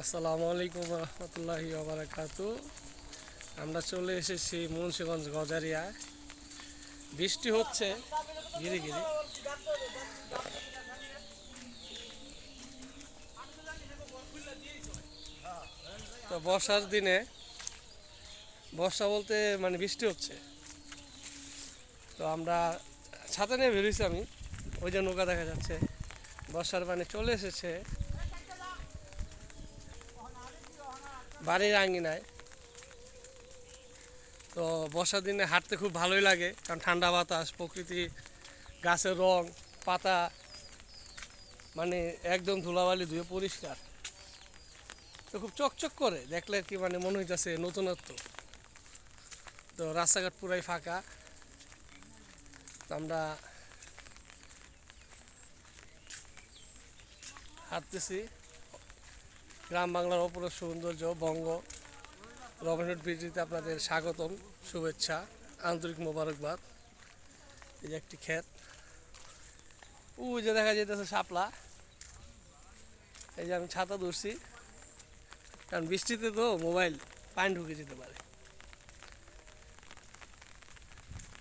আসসালামু আলাইকুম রহমতুল্লাহি ওবরাকাতু আমরা চলে এসেছি মুন্সিগঞ্জ গজারিয়ায় বৃষ্টি হচ্ছে, গিরি গিরি। তো বর্ষার দিনে, বর্ষা বলতে মানে বৃষ্টি হচ্ছে। তো আমরা ছাতা নিয়ে বেরিয়েছি আমি, ওই যে নৌকা দেখা যাচ্ছে। বর্ষার পানি চলে এসেছে। বাড়ির আঙ্গিনায় তো বর্ষার দিনে হাঁটতে খুব ভালোই লাগে, কারণ ঠান্ডা বাতাস, প্রকৃতি, গাছের রং, পাতা মানে একদম ধুলাবালি ধুয়ে পরিষ্কার। তো খুব চকচক করে, দেখলে কি মানে মনে হইতেছে নতুনত্ব। তো রাস্তাঘাট পুরাই ফাঁকা। আমরা হাঁটতেছি। গ্রাম বাংলার অপরূপ সৌন্দর্য, বঙ্গ রবিনহুড ব্রিটিতে আপনাদের স্বাগতম, শুভেচ্ছা, আন্তরিক মোবারকবাদ। এই যে একটি ক্ষেত। ওই যে দেখা যেতেছে শাপলা। এই যে আমি ছাতা ধরছি। কারণ বৃষ্টিতে তো মোবাইল পানি ঢুকে যেতে পারে।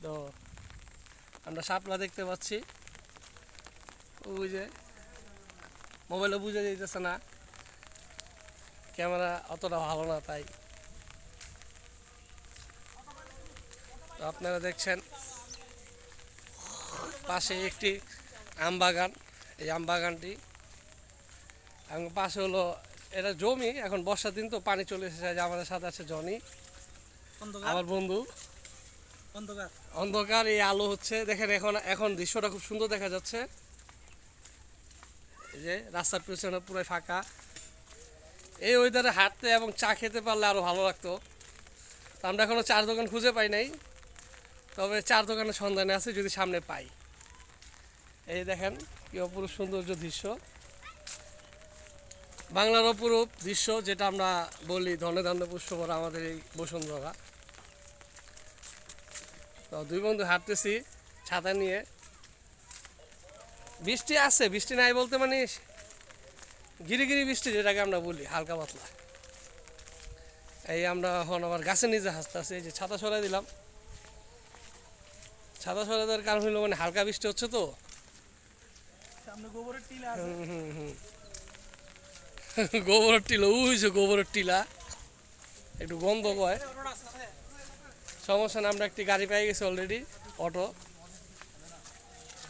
তো আমরা শাপলা দেখতে পাচ্ছি। ওই যে মোবাইলে বোঝা যাইতেছে না। ক্যামেরা অতটা ভালো না তাই। তো আপনারা দেখছেন পাশে একটি আম বাগান এই আম বাগানটি। এবং পাশে হলো এটা জমি এখন বর্ষার দিন তো পানি চলে এসেছে যে আমাদের সাথে আছে জনি আমার বন্ধু। অন্ধকার? অন্ধকার এই আলো হচ্ছে দেখেন এখন এখন দৃশ্যটা খুব সুন্দর দেখা যাচ্ছে। যে রাস্তার পিছনে পুরো ফাঁকা। এই ওয়েদারে হাঁটতে এবং চা খেতে পারলে আরও ভালো লাগতো। আমরা এখনও চার দোকান খুঁজে পাই নাই। তবে চার দোকানের সন্ধানে আছে, যদি সামনে পাই। এই দেখেন কি অপরূপ সৌন্দর্য দৃশ্য। বাংলার অপরূপ দৃশ্য যেটা আমরা বলি ধনে ধান্য পুষ্প করা আমাদের এই বসুন্ধরা। তো দুই বন্ধু হাঁটতেছি ছাতা নিয়ে। বৃষ্টি আছে, বৃষ্টি নাই বলতে মানে গিরি গিরি বৃষ্টি যেটাকে আমরা বলি হালকা পাতলা। এই আমরা এখন আমার গাছের নিচে হাসতে আছি এই যে ছাতা সরাই দিলাম। ছাতা সরাই দেওয়ার কারণ হলো মানে হালকা বৃষ্টি হচ্ছে তো। গোবরের টিলা ওই যে গোবরের টিলা। একটু গন্ধ কয়। সমস্যা না আমরা একটি গাড়ি পেয়ে গেছি অলরেডি অটো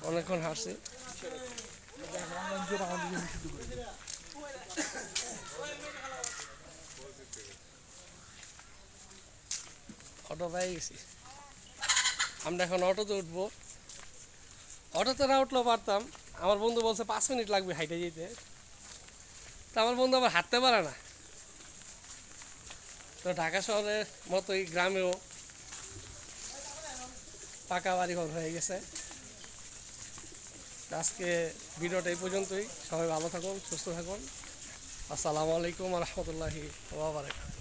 অনেকক্ষণ হাঁটছি। অটো পেয়ে গেছি। আমরা এখন অটোতে উঠবো। অটোতে না উঠলেও পারতাম। আমার বন্ধু বলছে, পাঁচ মিনিট লাগবে হাইটে যেতে। তা আমার বন্ধু আবার হাঁটতে পারে না। তো ঢাকা শহরের মতোই গ্রামেও পাকা বাড়ি ঘর হয়ে গেছে। আজকে ভিডিওটা এই পর্যন্তই। সবাই ভালো থাকুন সুস্থ থাকুন। আসসালামু আলাইকুম রহমতুল্লাহি ওবরাকাতুহু